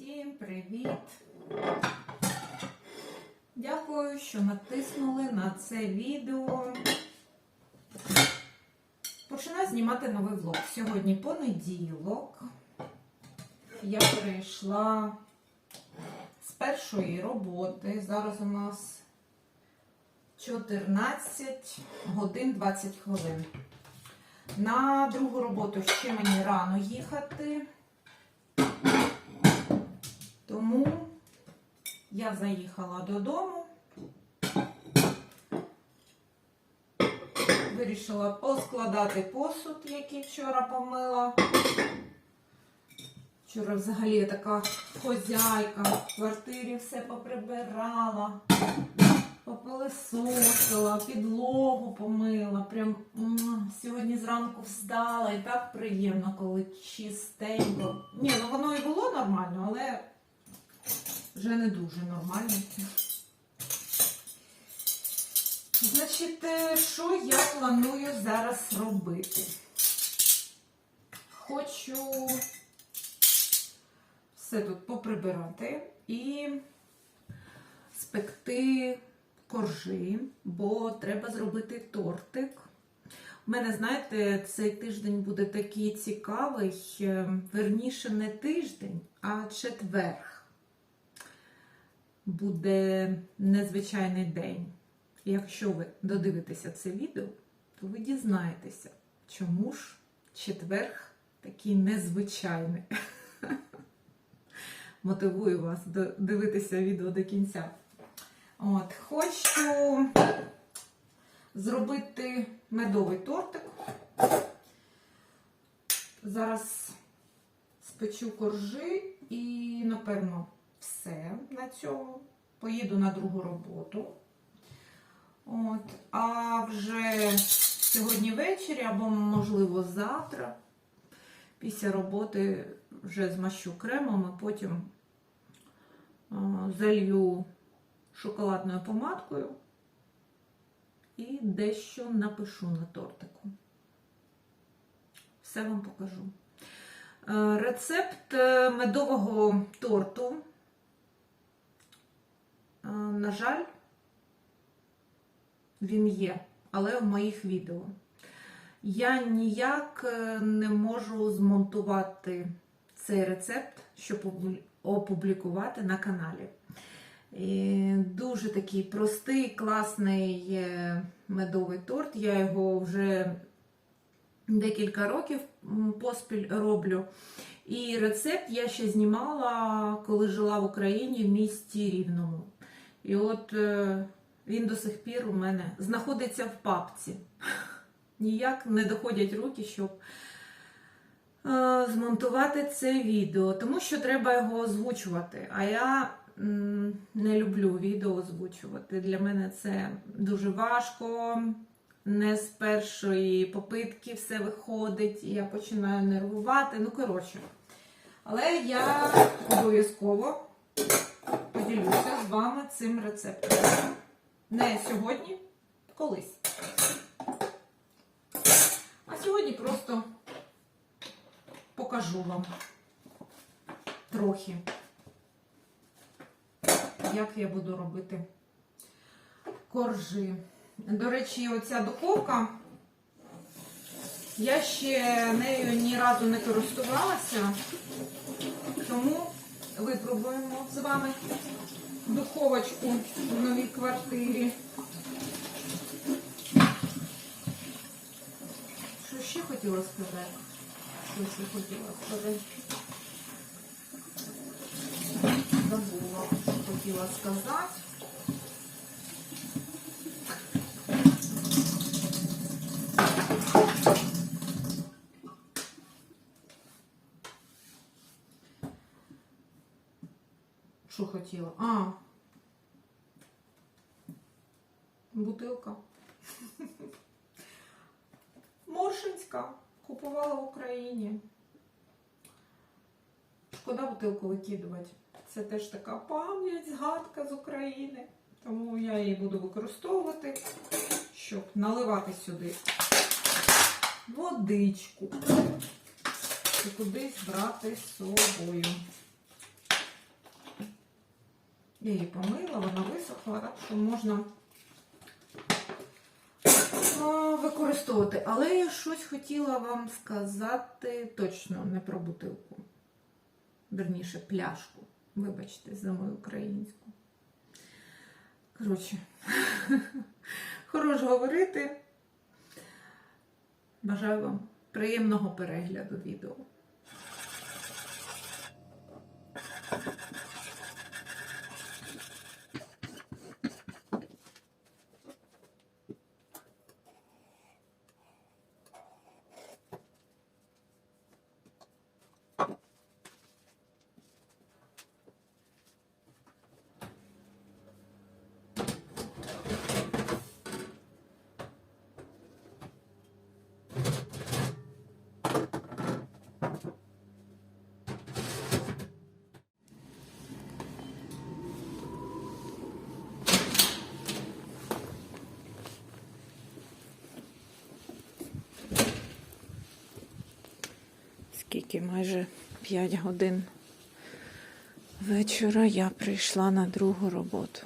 Всім привіт! Дякую, що натиснули на це відео. Починаю знімати новий влог. Сьогодні понеділок. Я перейшла з першої роботи. Зараз у нас 14 годин 20 хвилин. На другу роботу ще мені рано їхати. Тому я заїхала додому. Вирішила поскладати посуд, який вчора помила. Вчора взагалі я така хозяйка в квартирі все поприбирала, попилисосила, підлогу помила. Прям сьогодні зранку встала і так приємно, коли чистенько. Ні, ну воно і було нормально, але вже не дуже нормально. Значить, е, що я планую зараз робити? Хочу все тут поприбирати і спекти коржі, бо треба зробити тортик. У мене, знаєте, цей тиждень буде такий цікавий, е, верніше не тиждень, а четверг. Буде незвичайний день. Якщо ви додивитеся це відео, то ви дізнаєтеся, чому ж четверг такий незвичайний. Мотивую вас дивитися відео до кінця. От, хочу зробити медовий тортик. Зараз спечу коржі і, напевно, все на цьому. Поїду на другу роботу. От, а вже сьогодні ввечері або, можливо, завтра, після роботи вже змащу кремом, і потім залью шоколадною помадкою і дещо напишу на тортику. Все вам покажу. Е, Рецепт е, медового торту, на жаль, він є, але в моїх відео. Я ніяк е, не можу змонтувати цей рецепт, щоб опублікувати на каналі. І дуже такий простий, класний е, медовий торт. Я його вже декілька років поспіль роблю. І рецепт я ще знімала, коли жила в Україні в місті Рівному. І от е, він до сих пір у мене знаходиться в папці. Ніяк не доходять руки, щоб е, змонтувати це відео, тому що треба його озвучувати. А я не люблю відео озвучувати. Для мене це дуже важко. Не з першої попитки все виходить, і я починаю нервувати. Ну, коротше. Але я обов'язково поділюся з вами цим рецептом. Не сьогодні, колись. А сьогодні просто покажу вам трохи, як я буду робити коржі. До речі, оця духовка, я ще нею ні разу не користувалася, тому випробуємо з вами духовочку в новій квартирі. Що ще хотіла сказати? Що ще хотіла сказати? Забула, що хотіла сказати. Що хотіла? А. Бутилка. Моршинська. Купувала в Україні. Шкода бутилку викидувати. Це теж така пам'ять, згадка з України. Тому я її буду використовувати, щоб наливати сюди водичку і кудись брати з собою. Я її помила, вона висохла, так що можна використовувати. Але я щось хотіла вам сказати точно не про бутилку. Верніше, пляшку. Вибачте, за мою українську. Коротше, хорош говорити. Бажаю вам приємного перегляду відео. Скільки майже 5 годин вечора я прийшла на другу роботу.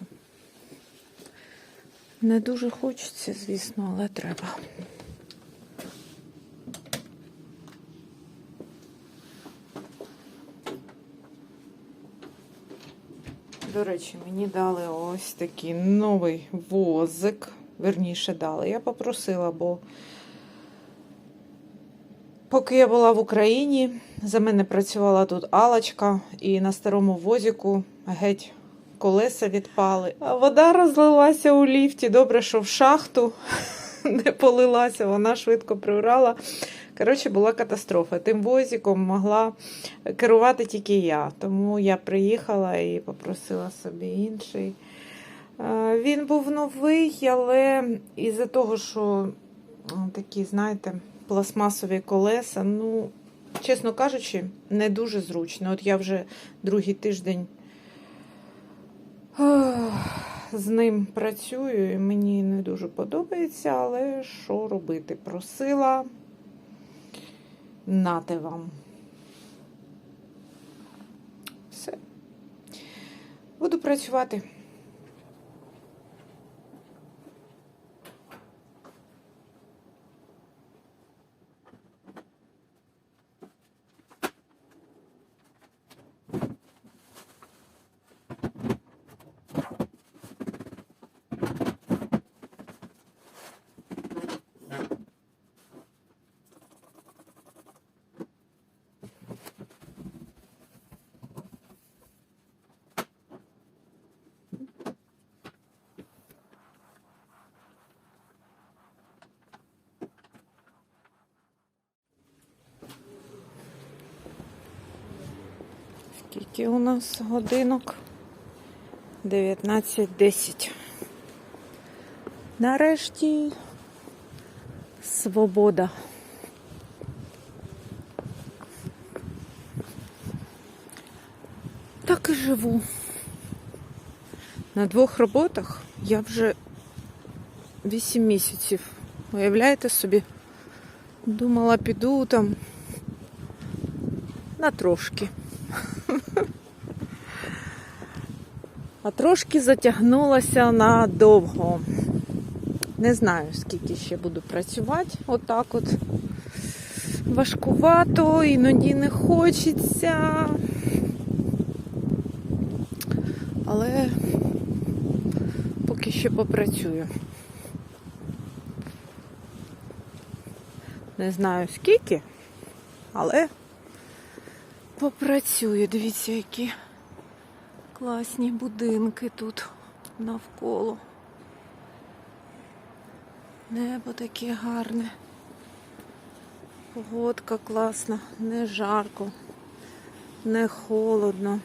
Не дуже хочеться, звісно, але треба. До речі, мені дали ось такий новий возик. Верніше дали. Я попросила, бо Поки я була в Україні, за мене працювала тут Алочка, і на старому возіку геть колеса відпали. А вода розлилася у ліфті. Добре, що в шахту не полилася, вона швидко приврала. Коротше, була катастрофа. Тим возиком могла керувати тільки я. Тому я приїхала і попросила собі інший. Він був новий, але із-за того, що такі, знаєте, пластмасові колеса. Ну, чесно кажучи, не дуже зручно. От я вже другий тиждень з ним працюю, і мені не дуже подобається, але що робити? Просила нате вам. Все. Буду працювати. Скільки у нас годинок? 19.10. Нарешті свобода. Так і живу. На двох роботах я вже 8 місяців. Уявляєте собі? Думала, піду там на трошки. А трошки затягнулася на довго. Не знаю, скільки ще буду працювати. Отак от. Важкувато, іноді не хочеться. Але поки що попрацюю. Не знаю скільки, але попрацюю. Дивіться, які класні будинки тут навколо. Небо таке гарне. Погодка класна, не жарко, не холодно.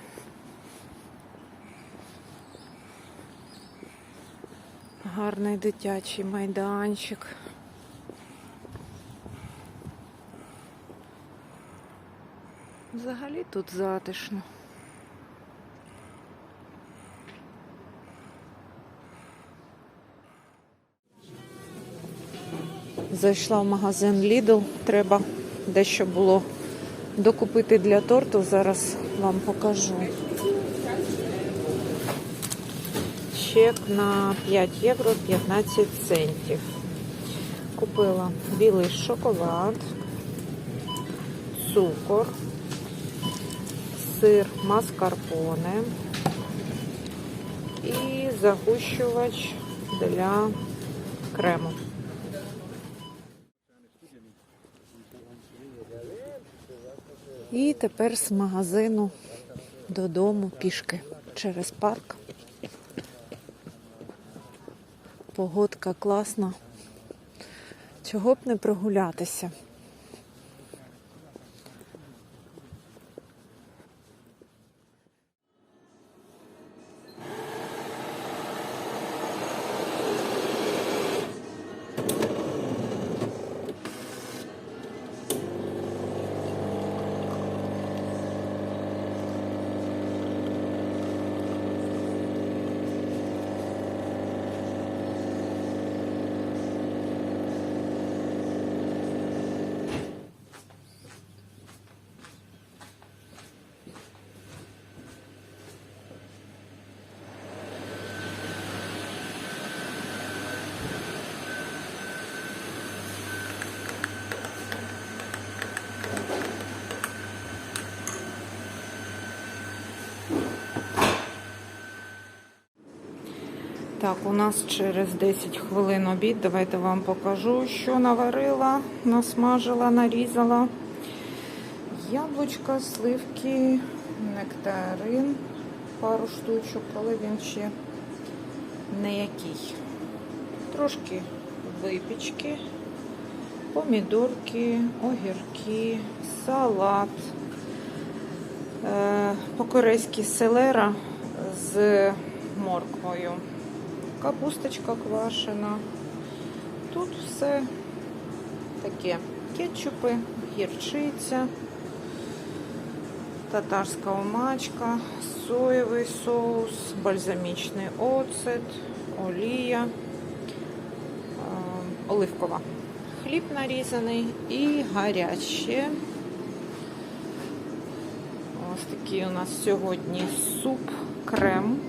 Гарний дитячий майданчик. Взагалі тут затишно. Зайшла в магазин Lidl, треба дещо було докупити для торту. Зараз вам покажу. чек на 5 євро 15 центів. Купила білий шоколад, цукор, сир маскарпоне і загущувач для крему. І тепер з магазину додому пішки через парк. Погодка класна. Чого б не прогулятися? Так, у нас через 10 хвилин обід. Давайте вам покажу, що наварила, насмажила, нарізала. Яблучка, сливки, нектарин, пару штучок, але він ще не який. Трошки випічки, помідорки, огірки, салат. Е, По-корейськи селера з морквою капусточка квашена. Тут все таке кетчупи, гірчиця, татарська омачка, соєвий соус, бальзамічний оцет, олія, е, оливкова. Хліб нарізаний і гаряче. Ось такий у нас сьогодні суп, крем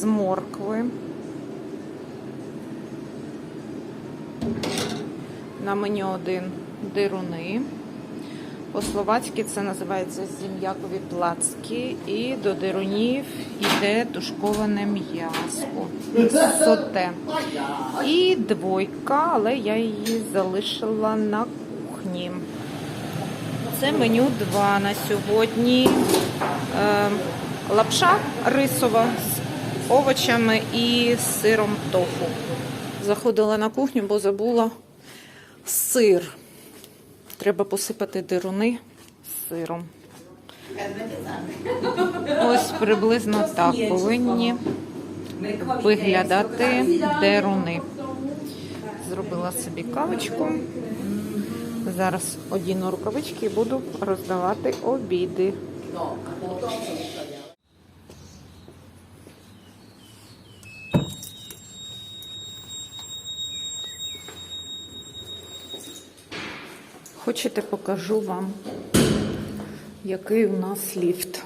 з моркви. На меню один дируни. По-словацьки це називається зім'якові плацки. І до дирунів йде тушковане м'ясо. Соте. І двойка, але я її залишила на кухні. Це меню 2 на сьогодні. Е, лапша рисова з овочами і сиром тофу. Заходила на кухню, бо забула сир. Треба посипати дируни сиром. Ось приблизно так повинні виглядати деруни. Зробила собі кавочку. Зараз одіну рукавички і буду роздавати обіди. Хочете, покажу вам, який у нас ліфт.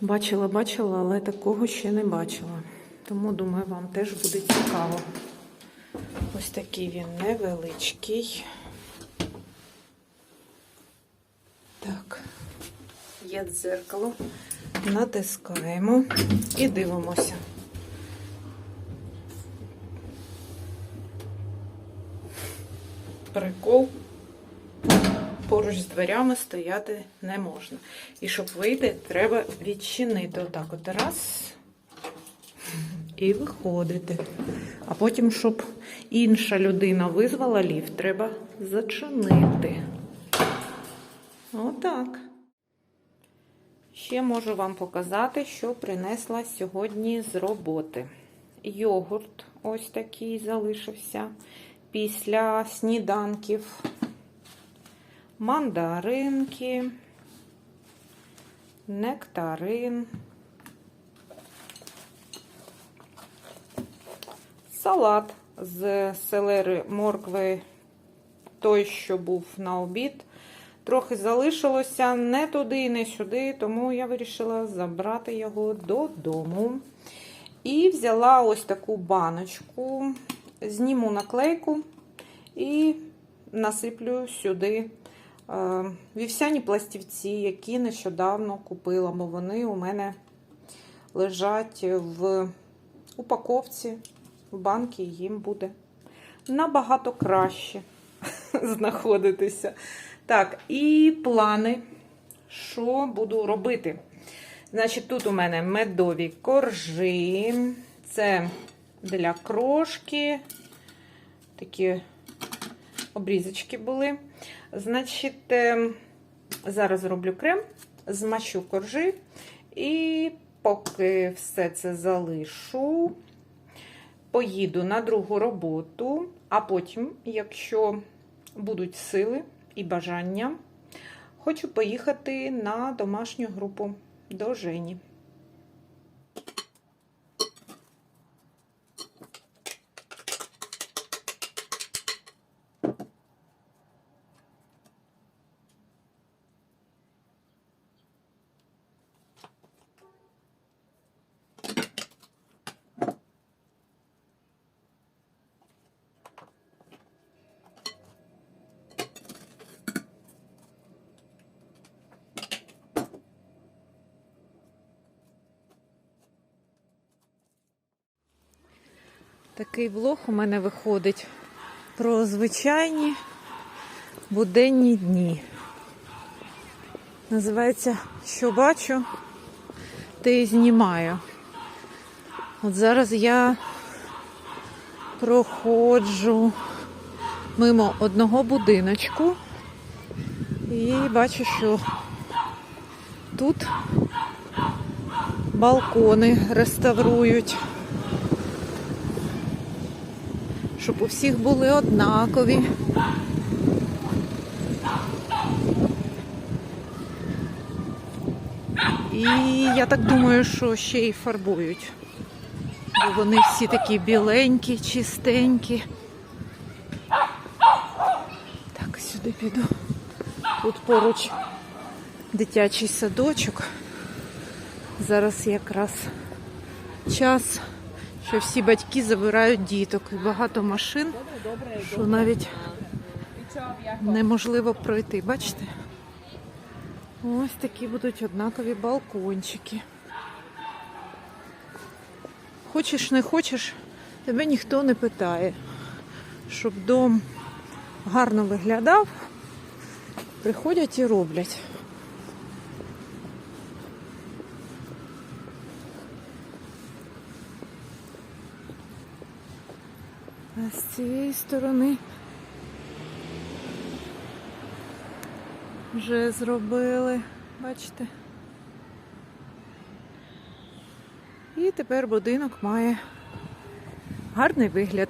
Бачила, бачила, але такого ще не бачила. Тому, думаю, вам теж буде цікаво. Ось такий він невеличкий. Так, є дзеркало. Натискаємо і дивимося. Прикол. Поруч з дверями стояти не можна. І щоб вийти, треба відчинити отак от раз і виходити. А потім, щоб інша людина визвала ліфт, треба зачинити. Отак. Ще можу вам показати, що принесла сьогодні з роботи. Йогурт ось такий залишився після сніданків. Мандаринки, нектарин, салат з селери моркви, той, що був на обід, трохи залишилося не туди, і не сюди, тому я вирішила забрати його додому. І взяла ось таку баночку, зніму наклейку і насиплю сюди е, вівсяні пластівці, які нещодавно купила, бо вони у мене лежать в упаковці, в банки, їм буде набагато краще знаходитися. Так, і плани, що буду робити. Значить, тут у мене медові коржі, це для крошки, такі обрізочки були. Значить, е, зараз зроблю крем, змащу коржі, і поки все це залишу, поїду на другу роботу, а потім, якщо будуть сили і бажання, хочу поїхати на домашню групу до Жені. Такий влог у мене виходить про звичайні буденні дні. Називається Що бачу, те і знімаю. От зараз я проходжу мимо одного будиночку і бачу, що тут балкони реставрують. Щоб у всіх були однакові. І я так думаю, що ще й фарбують. Бо вони всі такі біленькі, чистенькі. Так, сюди піду. Тут поруч дитячий садочок. Зараз якраз час що всі батьки забирають діток. І багато машин, що навіть неможливо пройти. Бачите? Ось такі будуть однакові балкончики. Хочеш, не хочеш, тебе ніхто не питає. Щоб дом гарно виглядав, приходять і роблять. З цієї сторони вже зробили, бачите? І тепер будинок має гарний вигляд.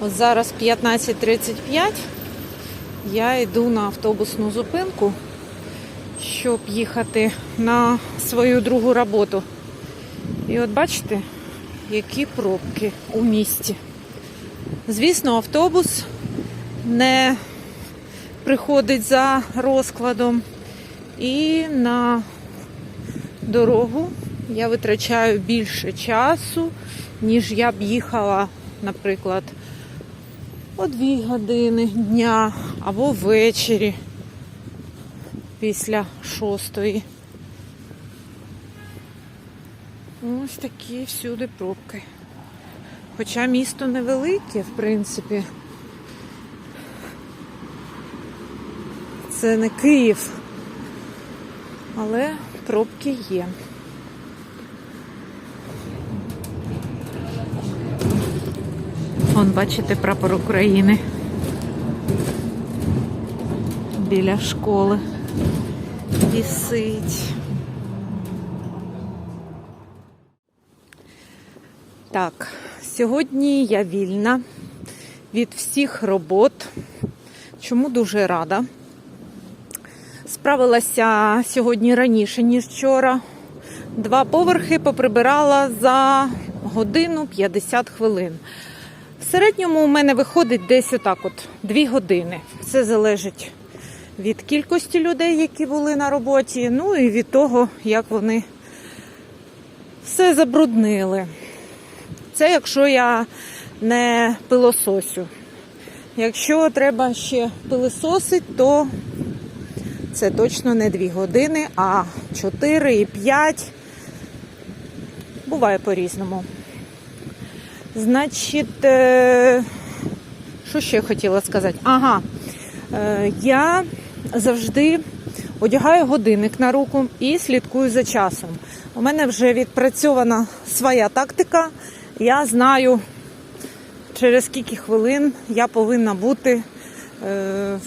От зараз 15.35 я йду на автобусну зупинку, щоб їхати на свою другу роботу. І от бачите, які пробки у місті. Звісно, автобус не приходить за розкладом. І на дорогу я витрачаю більше часу, ніж я б їхала, наприклад, о 2 години дня або ввечері після шостої. Ось такі всюди пробки. Хоча місто невелике, в принципі. Це не Київ, але пробки є. Вон, бачите, прапор України біля школи вісить. Так, сьогодні я вільна від всіх робот, чому дуже рада. Справилася сьогодні раніше, ніж вчора. Два поверхи поприбирала за годину 50 хвилин. В середньому у мене виходить десь отак от 2 години. Це залежить від кількості людей, які були на роботі, ну і від того, як вони все забруднили. Це якщо я не пилососю. Якщо треба ще пилососить, то це точно не 2 години, а 4 і 5. Буває по-різному. Значить, е, що ще хотіла сказати? Ага, е, я завжди одягаю годинник на руку і слідкую за часом. У мене вже відпрацьована своя тактика. Я знаю, через скільки хвилин я повинна бути е,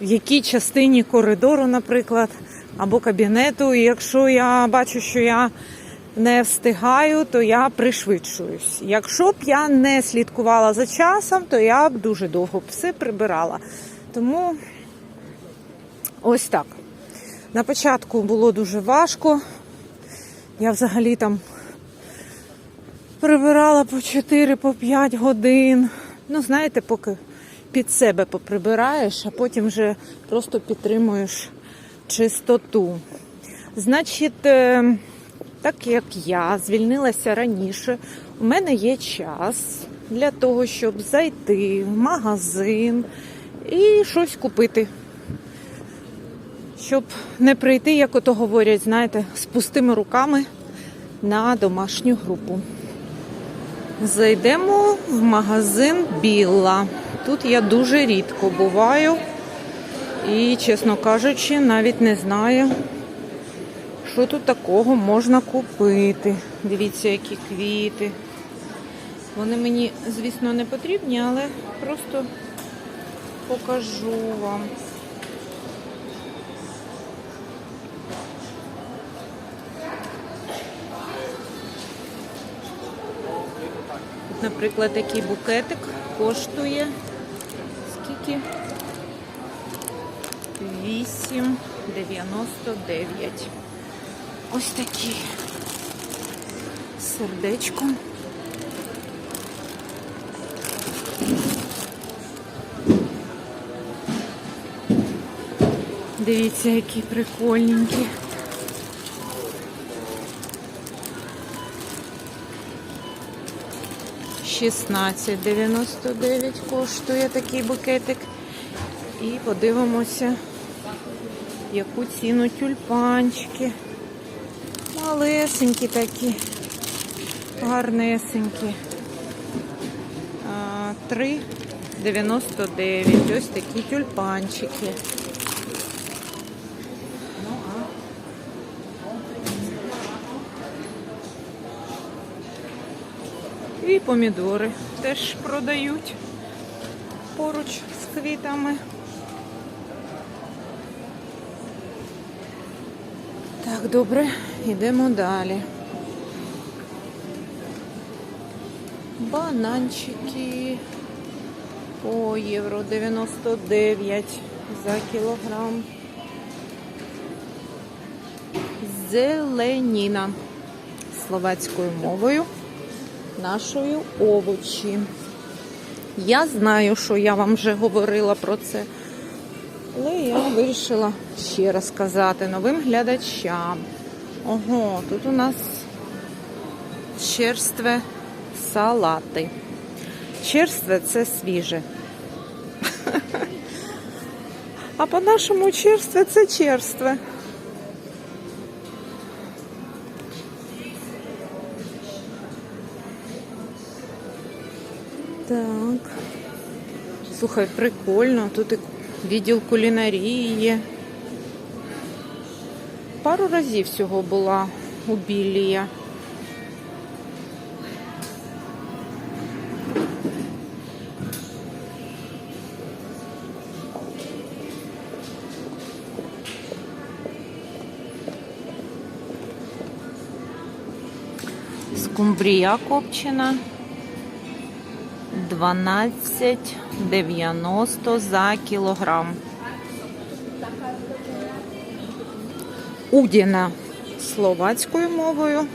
в якій частині коридору, наприклад, або кабінету. І якщо я бачу, що я не встигаю, то я пришвидшуюсь. Якщо б я не слідкувала за часом, то я б дуже довго все прибирала. Тому ось так. На початку було дуже важко. Я взагалі там прибирала по 4 по 5 годин. Ну, знаєте, поки під себе поприбираєш, а потім вже просто підтримуєш чистоту. Значить, е, так як я звільнилася раніше, у мене є час для того, щоб зайти в магазин і щось купити. Щоб не прийти, як ото говорять, знаєте, з пустими руками на домашню групу. Зайдемо в магазин Білла. Тут я дуже рідко буваю і, чесно кажучи, навіть не знаю, що тут такого можна купити. Дивіться, які квіти. Вони мені, звісно, не потрібні, але просто покажу вам. Наприклад, такий букетик коштує скільки? 8,99. Ось такі. Сердечко. Дивіться, які прикольненькі. Шістнадцять дев'яносто дев'ять коштує такий букетик. І подивимося, яку ціну тюльпанчики. Малесенькі такі, гарнесенькі. 3,99. Ось такі тюльпанчики. І помідори теж продають поруч з квітами. Так, добре, йдемо далі. Бананчики по євро 99 за кілограм. Зеленіна словацькою мовою нашої овочі. Я знаю, що я вам вже говорила про це, але я вирішила ще раз сказати новим глядачам. Ого, тут у нас черстве салати. Черстве це свіже. А по-нашому черстве це черстве. Слухай, прикольно. Тут і відділ кулінарії є. Пару разів всього була у Білія. Скумбрія копчена. 12,90 за кілограм. Удіна словацькою мовою,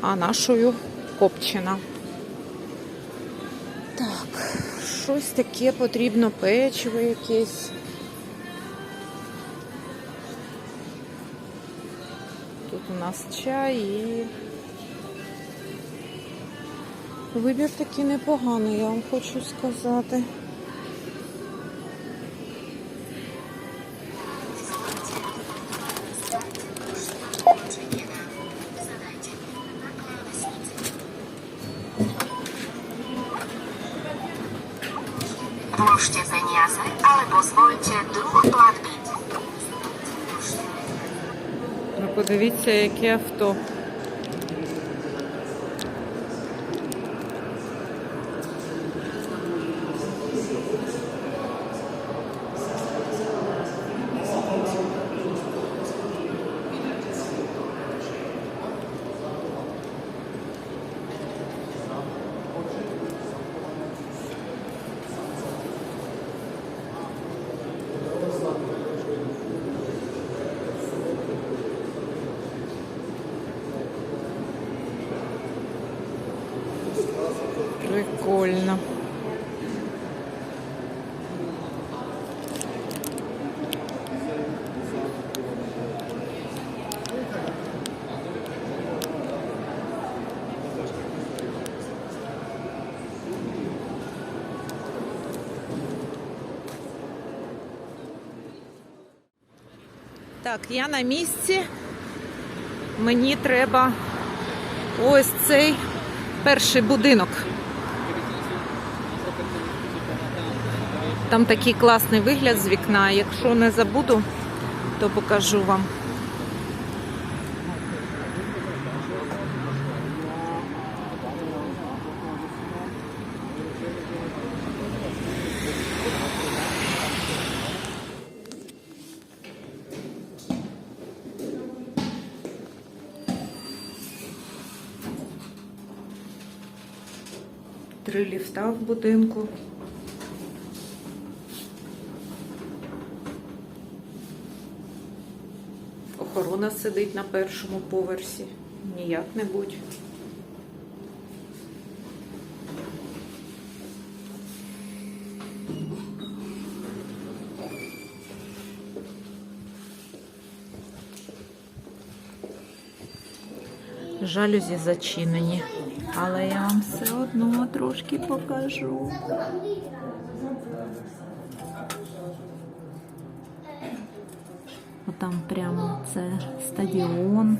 а нашою копчена. щось таке потрібно, печиво якесь. Тут у нас чай і вибір такий непоганий, я вам хочу сказати. Włóżcie peniaze, ale pozwólcie druh platby. Ну, подивіться, яке авто. Прикольно. Так, я на місці. Мені треба ось цей перший будинок. Там такий класний вигляд з вікна. Якщо не забуду, то покажу вам. Три в будинку. Охорона сидить на першому поверсі. Ніяк не будь. Жалюзі зачинені, але я вам все одно трошки покажу. Там прямо це стадіон,